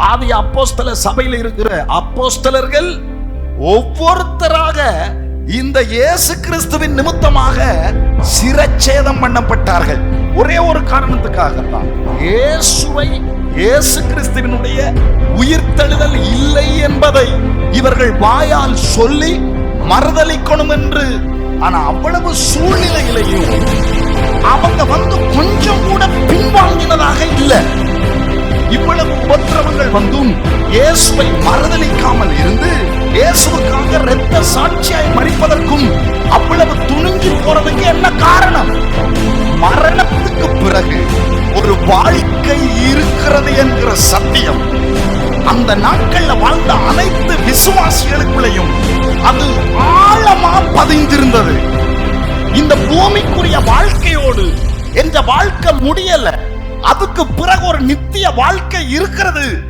ஆதி அப்போஸ்தல சபையில் இருக்கிற அப்போஸ்தலர்கள் ஒவ்வொருத்தராக இந்த இயேசு கிறிஸ்துவின் நிமித்தமாக சிரச்சேதம் பண்ணப்பட்டார்கள். ஒரே ஒரு காரணத்துக்காக தான் இயேசுவை இயேசு கிறிஸ்துவினுடைய உயிர்த்தெழுதல் இல்லை என்பதை இவர்கள் வாயால் சொல்லி மறுதளிக்கணும் என்று ஆனா அவ்வளவு சூழ்நிலையிலையும் வந்தும் இயேசுவை மறுதளிக்காமல் இருந்து இயேசுவுக்காக இரத்த சாட்சியாய் மறிப்பதற்கும் அவ்வளவு துணிஞ்சு போறதுக்கு என்ன காரணம்? மரணத்துக்கு பிறகு ஒரு வாழ்க்கை இருக்கிறது என்கிற சத்தியம். அந்த நாட்கள்ல வாழ்ந்த அனைத்து விசுவாசிகளுக்குள்ளேயும் அது ஆழமா பதிந்திருந்தது. இந்த பூமிக்குரிய வாழ்க்கையோடு என்ற வாழ்க்கை முடியல. அதுக்கு பிறகு ஒரு நித்திய வாழ்க்கை இருக்கிறது.